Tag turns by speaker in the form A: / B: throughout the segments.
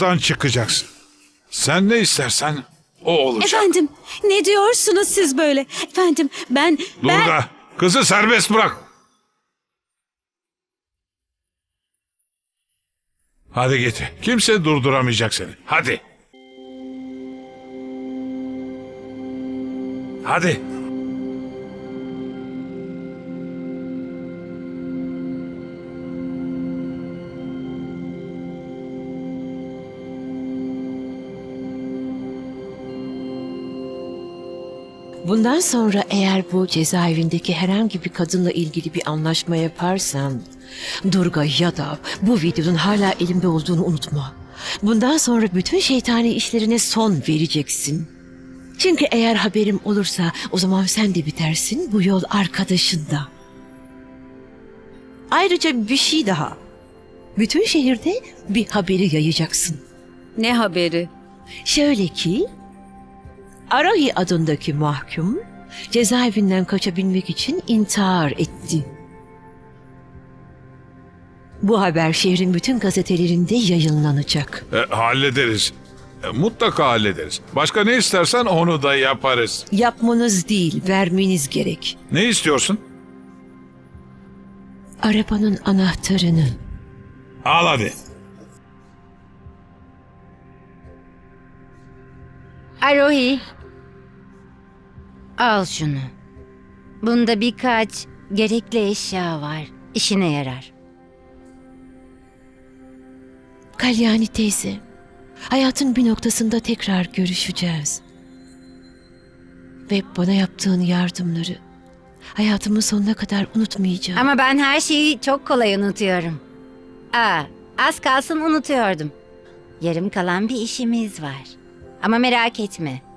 A: buradan çıkacaksın. Sen ne istersen o olacak.
B: Efendim ne diyorsunuz siz böyle? Efendim ben ben
A: Durga, kızı serbest bırak. Hadi git. Kimse durduramayacak seni. Hadi. Hadi.
C: Bundan sonra eğer bu cezaevindeki herhangi bir kadınla ilgili bir anlaşma yaparsan, Durga ya da bu videonun hala elimde olduğunu unutma. Bundan sonra bütün şeytani işlerine son vereceksin. Çünkü eğer haberim olursa o zaman sen de bitersin, bu yol arkadaşın da. Ayrıca bir şey daha. Bütün şehirde bir haberi yayacaksın.
B: ne haberi?
C: Şöyle ki, Arahi adındaki mahkum cezaevinden kaçabilmek için intihar etti. Bu haber şehrin bütün gazetelerinde yayınlanacak.
A: E, hallederiz. E, mutlaka hallederiz. Başka ne istersen onu da yaparız.
C: Yapmanız değil, vermeniz gerek.
A: Ne istiyorsun?
C: Arabanın anahtarını.
A: Al hadi.
D: Arohi. Al şunu. Bunda birkaç gerekli eşya var. İşine yarar.
C: Kalyani teyze, hayatın bir noktasında tekrar görüşeceğiz. Ve bana yaptığın yardımları hayatımın sonuna kadar unutmayacağım.
D: Ama ben her şeyi çok kolay unutuyorum. Aa, az kalsın unutuyordum. Yarım kalan bir işimiz var. Ama merak etme.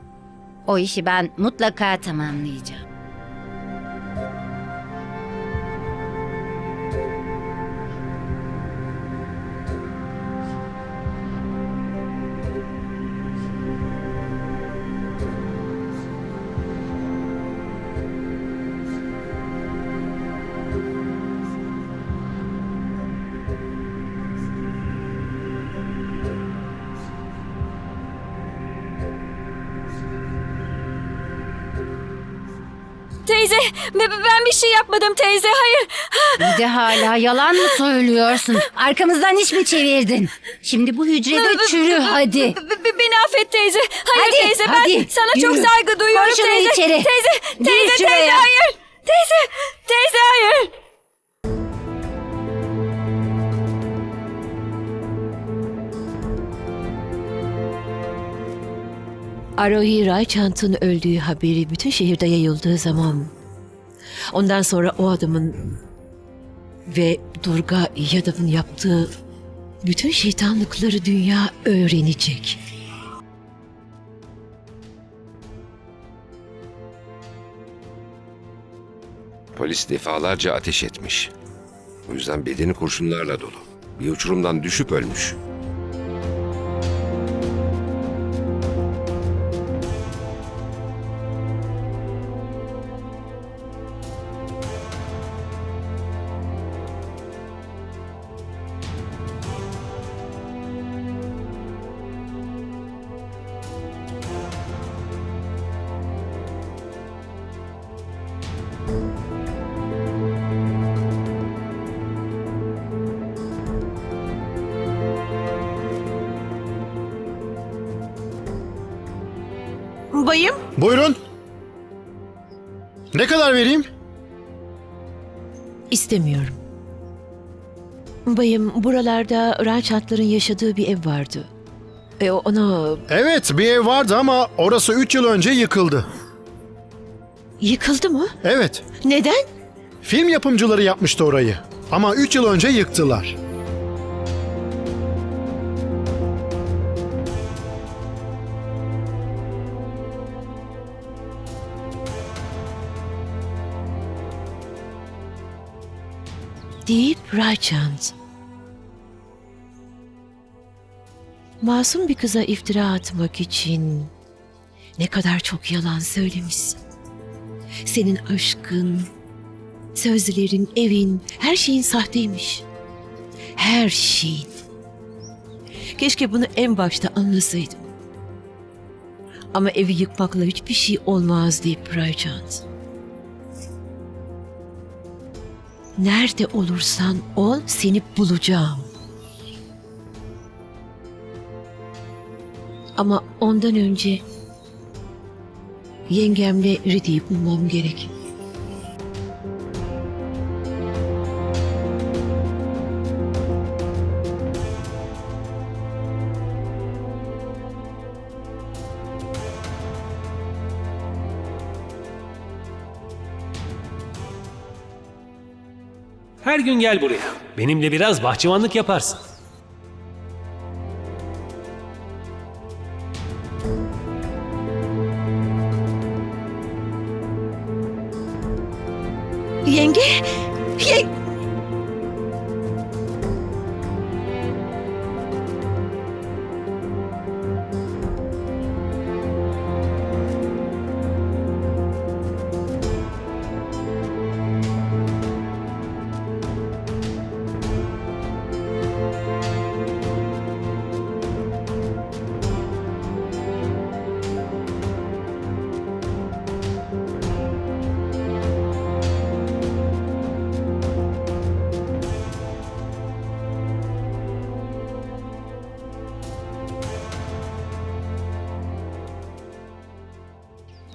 D: O işi ben mutlaka tamamlayacağım.
B: Teyze be- be- ben bir şey yapmadım teyze hayır.
D: Bir de hala yalan mı söylüyorsun? Arkamızdan iş mi çevirdin? Şimdi bu hücrede çürü hadi.
B: Be- be- Beni affet teyze. Hayır
D: Hadi,
B: teyze
D: hadi.
B: ben sana çok
D: Yürü.
B: saygı duyuyorum
D: şunu
B: teyze.
D: içeri.
B: Teyze, teyze, teyze hayır. Teyze, teyze hayır.
C: Arohi Raychant'ın öldüğü haberi bütün şehirde yayıldığı zaman ondan sonra o adamın ve Durga Yadav'ın yaptığı bütün şeytanlıkları dünya öğrenecek.
E: Polis defalarca ateş etmiş. O yüzden bedeni kurşunlarla dolu. Bir uçurumdan düşüp ölmüş.
F: Buyurun. Ne kadar vereyim?
C: istemiyorum. Bayım, buralarda Raychant'ların yaşadığı bir ev vardı. E, ona
F: Evet bir ev vardı ama orası 3 yıl önce yıkıldı.
C: yıkıldı mı?
F: Evet.
C: Neden?
F: Film yapımcıları yapmıştı orayı. Ama 3 yıl önce yıktılar.
C: Rajant. Masum bir kıza iftira atmak için ne kadar çok yalan söylemişsin. Senin aşkın, sözlerin, evin, her şeyin sahteymiş. Her şeyin. Keşke bunu en başta anlasaydım. Ama evi yıkmakla hiçbir şey olmaz deyip Raycant. Nerede olursan ol seni bulacağım. Ama ondan önce yengemle Ridi'yi bulmam gerek.
G: Her gün gel buraya. Benimle biraz bahçıvanlık yaparsın.
C: Yenge! Yenge!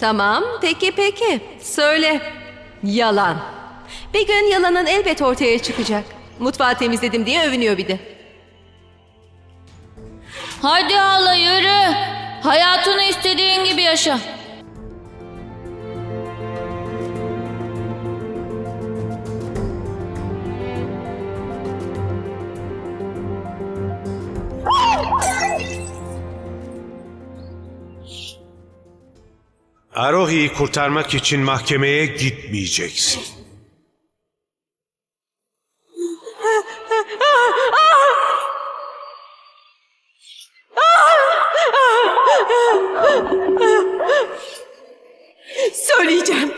H: Tamam, peki peki. Söyle. Yalan. Bir gün yalanın elbet ortaya çıkacak. Mutfağı temizledim diye övünüyor bir de.
I: Hadi hala yürü. Hayatını istediğin gibi yaşa.
J: Arohi'yi kurtarmak için mahkemeye gitmeyeceksin.
H: Söyleyeceğim.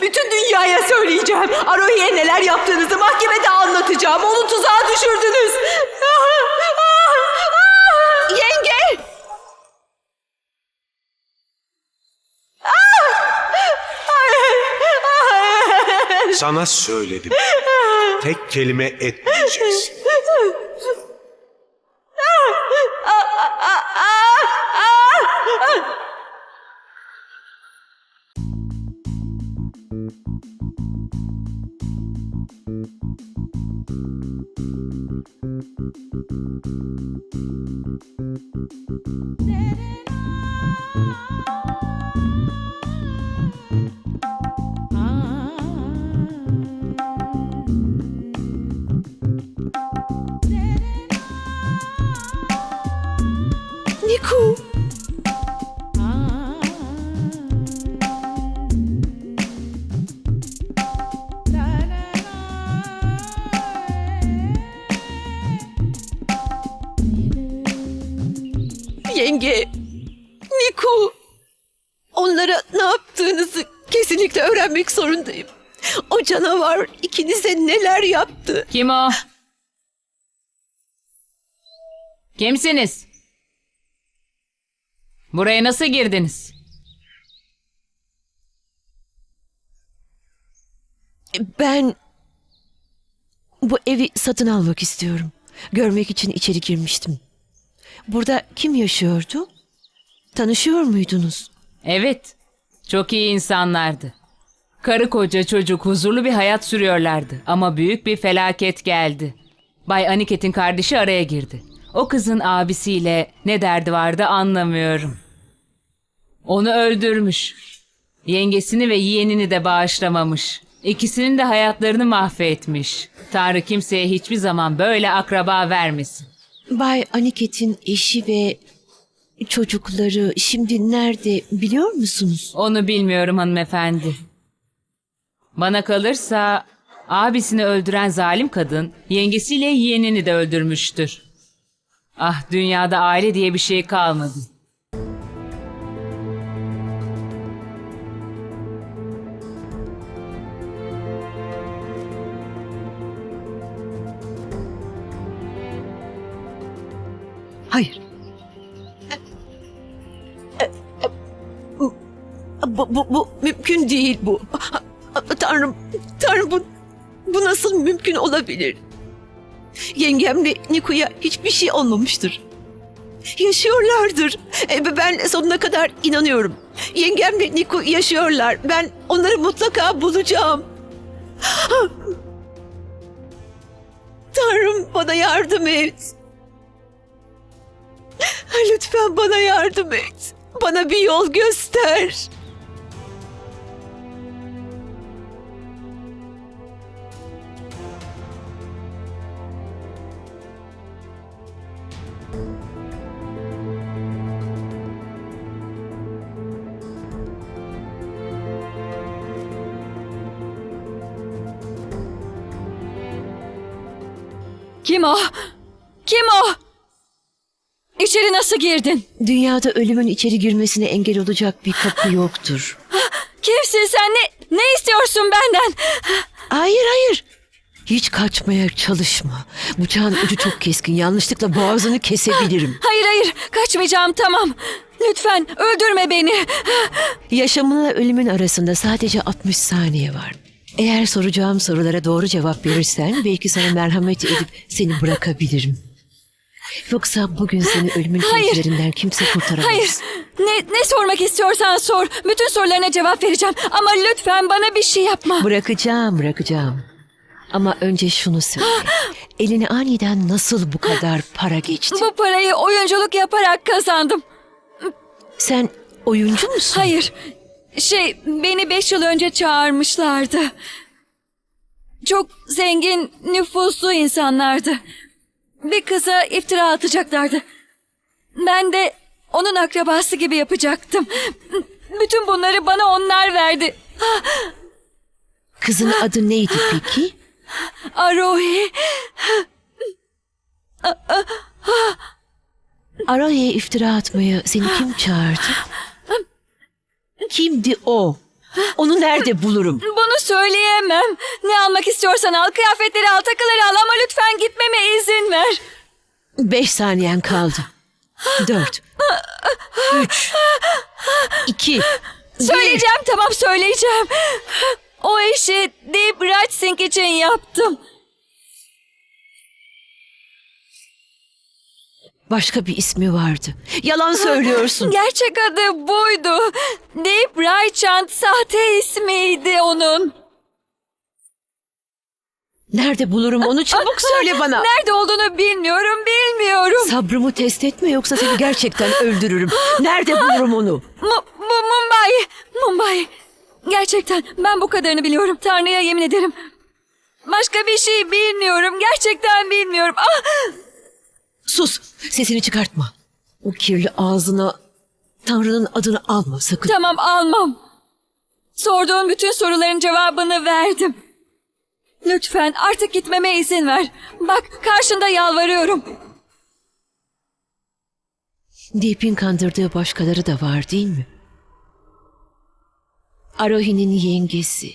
H: Bütün dünyaya söyleyeceğim. Arohi'ye neler yaptığınızı mahkemede anlatacağım. Onu tuzağa düşürdünüz.
J: Sana söyledim. Tek kelime etmeyeceksin.
C: Yenge! Niku! Onlara ne yaptığınızı kesinlikle öğrenmek zorundayım. O canavar ikinize neler yaptı?
I: Kim o? Kimsiniz? Buraya nasıl girdiniz?
C: Ben bu evi satın almak istiyorum. Görmek için içeri girmiştim. Burada kim yaşıyordu? Tanışıyor muydunuz?
I: Evet. Çok iyi insanlardı. Karı koca çocuk huzurlu bir hayat sürüyorlardı. Ama büyük bir felaket geldi. Bay Aniket'in kardeşi araya girdi. O kızın abisiyle ne derdi vardı anlamıyorum. Onu öldürmüş. Yengesini ve yeğenini de bağışlamamış. İkisinin de hayatlarını mahvetmiş. Tanrı kimseye hiçbir zaman böyle akraba vermesin.
C: Bay Aniket'in eşi ve çocukları şimdi nerede biliyor musunuz?
I: Onu bilmiyorum hanımefendi. Bana kalırsa abisini öldüren zalim kadın yengesiyle yeğenini de öldürmüştür. Ah dünyada aile diye bir şey kalmadı.
C: Hayır. Bu, bu, bu mümkün değil bu. Tanrım, Tanrım bu, bu nasıl mümkün olabilir? Yengemle Niko'ya hiçbir şey olmamıştır. Yaşıyorlardır. E, Ben sonuna kadar inanıyorum. Yengemle Niko yaşıyorlar. Ben onları mutlaka bulacağım. Tanrım bana yardım et. Lütfen bana yardım et. Bana bir yol göster.
B: Kim o? Kim o? İçeri nasıl girdin?
C: Dünyada ölümün içeri girmesine engel olacak bir kapı yoktur.
B: Kimsin sen? Ne, ne istiyorsun benden?
C: Hayır hayır. Hiç kaçmaya çalışma. Bıçağın ucu çok keskin. Yanlışlıkla boğazını kesebilirim.
B: Hayır hayır kaçmayacağım tamam. Lütfen öldürme beni.
C: Yaşamınla ölümün arasında sadece 60 saniye var. Eğer soracağım sorulara doğru cevap verirsen belki sana merhamet edip seni bırakabilirim. Yoksa bugün seni ölümün
B: Hayır.
C: kimse kurtaramaz.
B: Hayır. Ne, ne sormak istiyorsan sor. Bütün sorularına cevap vereceğim. Ama lütfen bana bir şey yapma.
C: Bırakacağım, bırakacağım. Ama önce şunu söyle. Eline aniden nasıl bu kadar para geçti?
B: Bu parayı oyunculuk yaparak kazandım.
C: Sen oyuncu musun?
B: Hayır. Şey beni beş yıl önce çağırmışlardı. Çok zengin, nüfuslu insanlardı. Bir kıza iftira atacaklardı. Ben de onun akrabası gibi yapacaktım. Bütün bunları bana onlar verdi.
C: Kızın adı neydi peki?
B: Arohi.
C: Araya'ya iftira atmaya seni kim çağırdı? Kimdi o? Onu nerede bulurum?
B: Bunu söyleyemem. Ne almak istiyorsan al, kıyafetleri al, takıları al ama lütfen gitmeme izin ver.
C: Beş saniyen kaldı. Dört. Üç. iki.
B: Söyleyeceğim tamam söyleyeceğim. O işi Deep Raj Singh için yaptım.
C: Başka bir ismi vardı. Yalan söylüyorsun.
B: Gerçek adı buydu. Deep Rai Chand sahte ismiydi onun.
C: Nerede bulurum onu çabuk söyle bana.
B: Nerede olduğunu bilmiyorum, bilmiyorum.
C: Sabrımı test etme yoksa seni gerçekten öldürürüm. Nerede bulurum onu?
B: Mu- mu- Mumbai, Mumbai. Gerçekten ben bu kadarını biliyorum. Tanrı'ya yemin ederim. Başka bir şey bilmiyorum. Gerçekten bilmiyorum. Ah!
C: Sus. Sesini çıkartma. O kirli ağzına Tanrı'nın adını alma sakın.
B: Tamam almam. Sorduğun bütün soruların cevabını verdim. Lütfen artık gitmeme izin ver. Bak karşında yalvarıyorum.
C: Deep'in kandırdığı başkaları da var değil mi? Arohi'nin yengesi.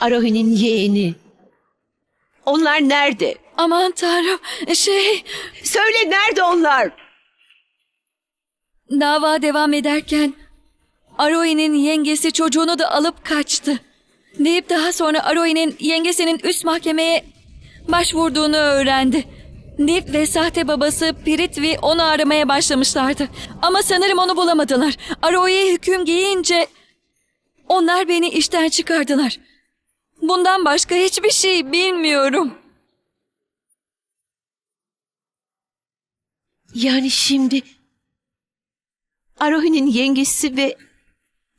C: Arohi'nin yeğeni. Onlar nerede?
B: Aman tanrım şey
C: Söyle nerede onlar?
B: dava devam ederken Aroi'nin yengesi çocuğunu da alıp kaçtı. Deyip daha sonra Aroi'nin yengesinin üst mahkemeye başvurduğunu öğrendi. Deep ve sahte babası Piritvi onu aramaya başlamışlardı. Ama sanırım onu bulamadılar. Aroi'ye hüküm giyince onlar beni işten çıkardılar. Bundan başka hiçbir şey bilmiyorum.
C: Yani şimdi Arohi'nin yengesi ve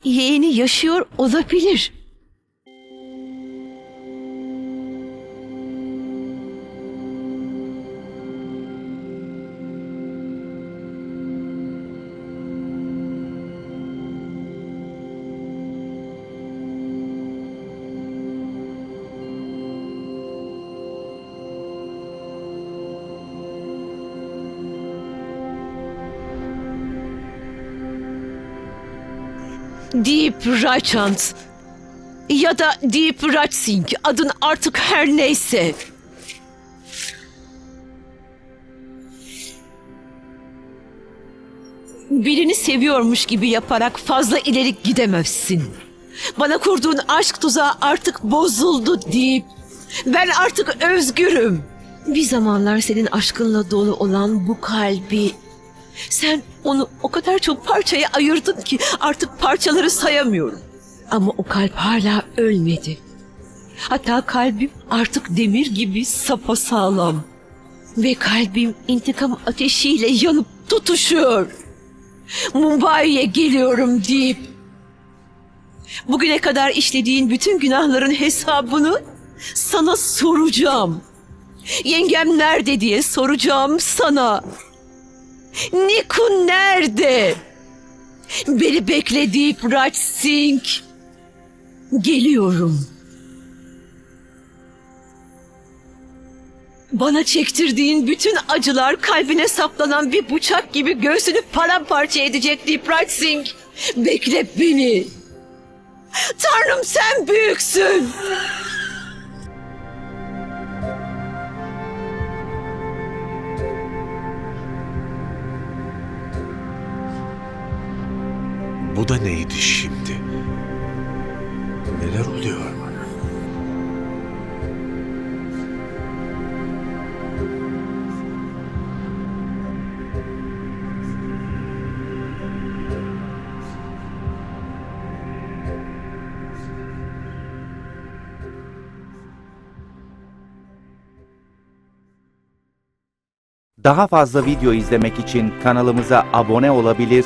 C: yeğeni yaşıyor olabilir. Deep Rajchand ya da Deep Raj Singh adın artık her neyse. Birini seviyormuş gibi yaparak fazla ileri gidemezsin. Bana kurduğun aşk tuzağı artık bozuldu deyip ben artık özgürüm. Bir zamanlar senin aşkınla dolu olan bu kalbi sen onu o kadar çok parçaya ayırdın ki artık parçaları sayamıyorum. Ama o kalp hala ölmedi. Hatta kalbim artık demir gibi sapasağlam. Ve kalbim intikam ateşiyle yanıp tutuşuyor. Mumbai'ye geliyorum deyip bugüne kadar işlediğin bütün günahların hesabını sana soracağım. Yengem nerede diye soracağım sana. Niku nerede? Beni bekle deyip Raj Singh. Geliyorum. Bana çektirdiğin bütün acılar kalbine saplanan bir bıçak gibi göğsünü paramparça edecek deyip Raj Singh. Bekle beni. Tanrım sen büyüksün.
J: Bu da neydi şimdi? Neler oluyor?
K: Daha fazla video izlemek için kanalımıza abone olabilir,